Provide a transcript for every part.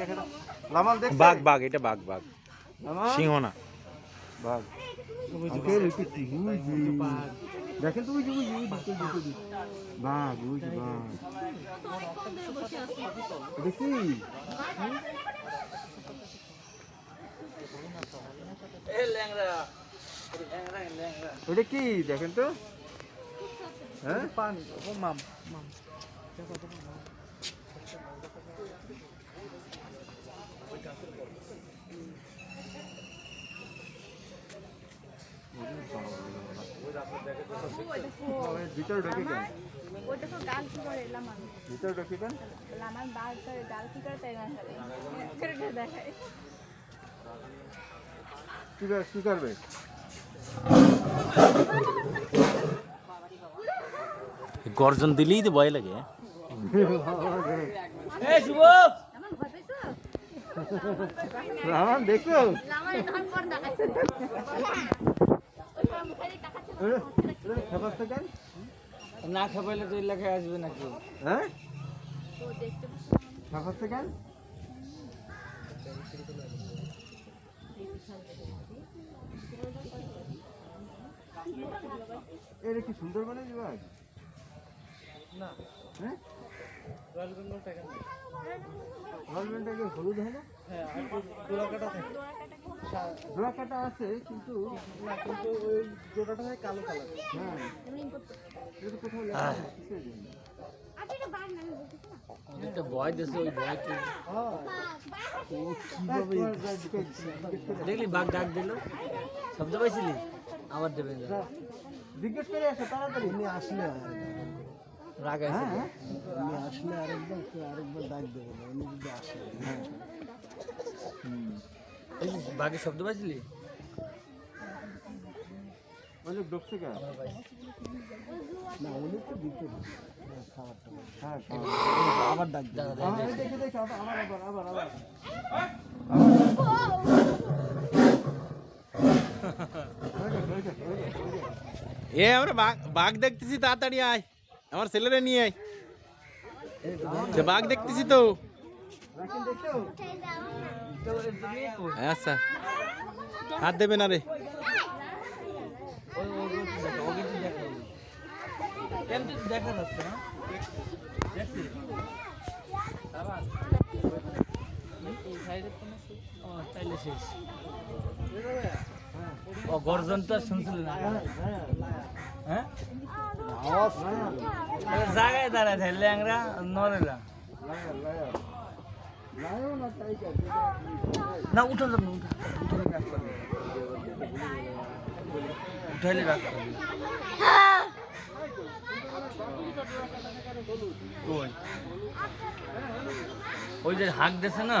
দেখে দাও লামাল দেখছে? বাঘ বাঘ এটা বাঘ বাঘ। সিংহ না। বাঘ। দেখেন বাঘ বুঝি বাঘ। দেখি ওটা কি? দেখেন তো। হ্যাঁ? পানি। ও মাম মাম। ভিতরে ঢুকে কেন ওটা তো গাল কি করে লামান ভিতরে ঢুকে কেন লামান বার করে গাল কি করে তাই না করে করে দেখায় কি কর- কি করবে গর্জন দিলেই তো ভয় লাগে লামান ভয় পাইছো রামান দেখছ না খাবাইলে তো এলাকায় আসবে নাকি? হ্যাঁ? ও দেখতে পাচ্ছে খেপাচ্ছে কেন এটা কি সুন্দরবনের বিভাগ? না। হ্যাঁ? রয়্যাল বেঙ্গল হলুদ হয় না হ্যাঁ আর দোলা থাকে। জোড়া আছে কিন্তু না কিন্তু ওই জোড়াটা থাকে কালো কালার। হ্যাঁ। এটা কোথাও লেখা আছে কিসের জন্য? আচ্ছা এটা বার না আমি বলতেছি না একটা ভয় দিছে ওই ভয় কি? কীভাবে জিজ্ঞেস করে- দেখলি বাঘ ডাক দিল? শব্দ পাইছিলি? আবার দেবেন জিজ্ঞেস করে আসো তাড়াতাড়ি আসলে রাগ হ্যাঁ আছে হ্যাঁ উনি আসলে আরেকবার আরেকবার ডাক দেবো না উনি যদি আসে হ্যাঁ বাঘের শব্দ পাইছিলি ওই লোক ঢুকছে কেন না উনি তো দিতে খাবারটা হ্যাঁ খাওয়া। আবার ডাক দেবো আমার এই দেখে দেখে আবার আবার আবার আবার আবার ওই দেখ, ওই দেখ, ওই দেখ, ওই দেখ। এ আমরা বাঘ বাঘ দেখতেছি তাড়াতাড়ি আয় আমার ছেলেরে নিয়ে আয়। যে বাঘ দেখতেছি তো। আচ্ছা। হাত দেবে না রে। গর্জনটা শুনছিলেন না। হ্যাঁ? জায়গায় দাঁড়ায় থাকে ল্যাংরা নরেলা। না, উঠা যাবে না উঠাইলে রাখ ওই ওই যে হাঁক দিছে না?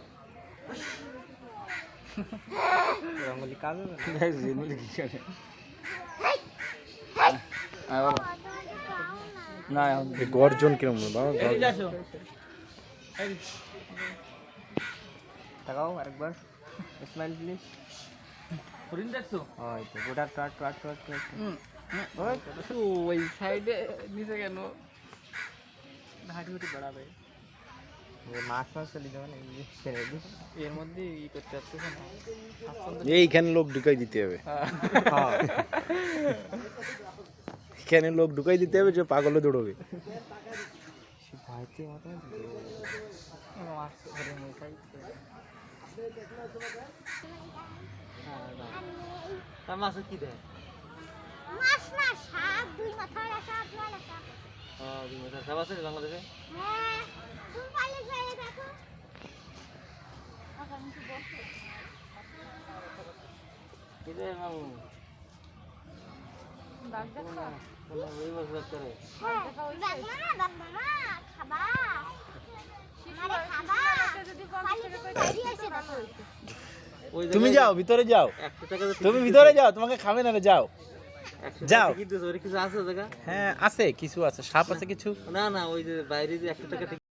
রঙ্গলি কাজ না গর্জন কিরম বাবা। তাকাও আরেকবার স্মাইল প্লিজ হরিণ দেখছ ওই তো, গোটা ট্রাক, ট্রাক, ট্রাক, ট্রাক। ওই সাইডে নিচে কেন হাঁটি হাঁটি বাড়াবে মাছ মাছ চলে যাবে না, এই ছেড়ে দিস। এর মধ্যে ই করতে পারছে না এইখানে লোক ঢুকাই দিতে হবে। হ্যাঁ। এখানে লোক ঢুকাই দিতে হবে যে পাগলে দৌড়বে। মাছ কি দেয়? মাছ না সাপ দুই মাথার সাপ নয় সাপ হ্যাঁ দুই মাছের সাপ আছে বাংলাদেশে? হ্যাঁ তুমি পারলে যাই দেখো আবার নিচে বসো কি দেয় মামু বাঘ দেখা ওই মাছ বাদ করে দেখা ওই খাবা যদি পঞ্চাশ টাকা করে ওই তুমি যাও ভিতরে যাও। তুমি ভিতরে যাও তোমাকে খাবে না রে, যাও। যাও। কিছু আছে জায়গা হ্যাঁ আছে কিছু আছে সাপ আছে কিছু? না না ওই যে বাইরে যে একশো টাকা